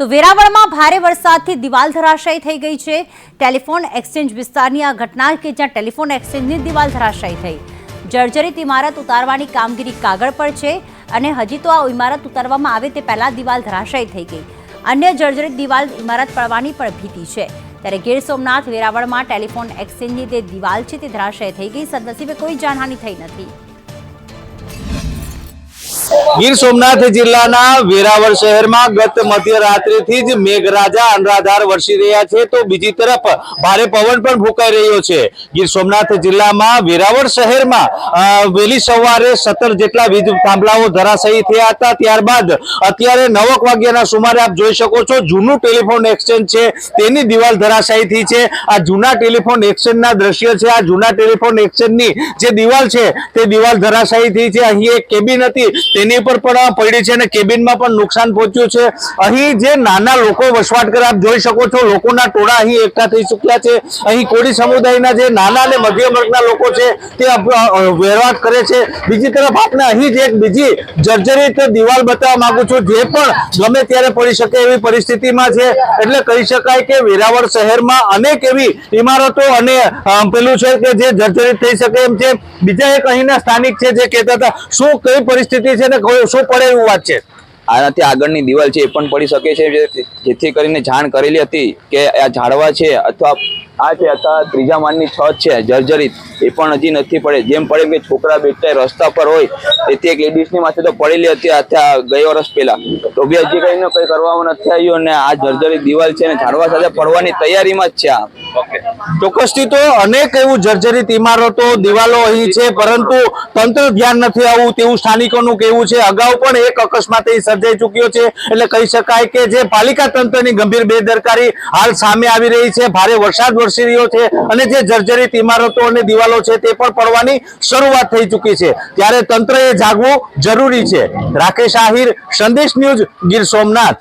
તો વેરાવળમાં ભારે વરસાદથી દિવાલ ધરાશાયી થઈ ગઈ છે. ટેલિફોન એક્સચેન્જ વિસ્તારની આ ઘટના કે જ્યાં ટેલિફોન એક્સચેન્જની દિવાલ ધરાશાયી થઈ. જર્જરિત ઇમારત ઉતારવાની કામગીરી કાગળ પર છે અને હજી તો આ ઇમારત ઉતારવામાં આવે તે પહેલા દિવાલ ધરાશાયી થઈ ગઈ. અન્ય જર્જરિત દિવાલ ઇમારત પડવાની પણ ભીતિ છે. ત્યારે ગીર સોમનાથ વેરાવળમાં ટેલિફોન એક્સચેન્જની જે દિવાલ છે તે ધરાશાયી થઈ ગઈ. સદનસીબે કોઈ જાનહાની થઈ નથી. ગીર સોમનાથ જિલ્લાના વેરાવળ શહેરમાં ગત મધ્યરાત્રિથી જ મેઘરાજા અનરાધાર વરસી રહ્યા છે. તો બીજી તરફ ભારે પવન પણ ફૂંકાઈ રહ્યો છે. ગીર સોમનાથ જિલ્લામાં વેરાવળ શહેરમાં વહેલી સવારે સત્તર જેટલા વીજ થાંભલાઓ ધરાશયી થયા હતા. ત્યારબાદ અત્યારે નવક વાગ્યાના સુમારે આપ જોઈ શકો છો, જૂનું ટેલિફોન એક્સચેન્જ છે. તેની દિવાલ ધરાશાયી થઈ છે. આ જૂના ટેલિફોન એક્સચેન્જના દ્રશ્ય છે. આ જૂના ટેલિફોન એક્સચેન્જની જે દિવાલ છે, તે દિવાલ ધરાશાયી થઈ છે. અહીં એક કેબિન હતી. તેની પર પણ પડી છે અને કેબિનમાં પણ નુકસાન પહોંચ્યું છે. અહીં જે નાના લોકો વસવાટ કરે, આપ જોઈ શકો છો, લોકોના ટોળા અહીં એકઠા થઈ ચૂક્યા છે. અહીં કોળી સમુદાયના જે નાના અને મધ્યમ વર્ગના લોકો છે, તે વહેવાટ કરે છે. બીજી તરફ આપણે અહીં જ એક બીજી જર્જરિત દિવાલ બતાવવા માંગુ છું, જે પણ ગમે ત્યારે પડી શકે એવી પરિસ્થિતિમાં છે. એટલે કહી શકાય કે વેરાવળ શહેરમાં અનેક એવી ઇમારતો અને પેલું છે કે જે જર્જરિત થઈ શકે એમ છે. બીજા એક અહીંના સ્થાનિક છે, જે કહેતા હતા, શું કઈ પરિસ્થિતિ છે ને શું પડે એવું વાત છે? આનાથી આગળની દિવાલ છે એ પણ પડી શકે છે જેથી કરીને જાણ કરેલી હતી કે આ ઝાડવા છે અથવા આ છે અથવા ત્રીજા માળની છત છે જર્જરિત. એ પણ હજી નથી પડે. જેમ પડે કે છોકરા બેઠા રસ્તા પર હોય. તેથી એક લેડીઝની માથે તો પડેલી હતી અત્યારે ગઈ વર્ષ પહેલા. તો બી હજી કઈ ને કઈ કરવામાં નથી આવ્યું અને આ જર્જરિત દિવાલ છે અને ઝાડવા સાથે પડવાની તૈયારીમાં જ છે આ. ચોક્કસથી તો અનેક એવું જર્જરિત ઇમારતો દિવાલો અહીં છે પરંતુ તંત્ર ધ્યાન નથી આવવું તેવું સ્થાનિકોનું કહેવું છે. અગાઉ પણ એક અકસ્માત સર્જાઈ ચૂક્યો છે. એટલે કહી શકાય કે જે પાલિકા તંત્રની ગંભીર બેદરકારી હાલ સામે આવી રહી છે. ભારે વરસાદ વરસી છે અને જે જર્જરિત ઇમારતો અને દિવાલો છે તે પણ પડવાની શરૂઆત થઈ ચૂકી છે. ત્યારે તંત્રએ જાગવું જરૂરી છે. રાકેશ આહિર, સંદેશ ન્યૂઝ ગીર સોમનાથ.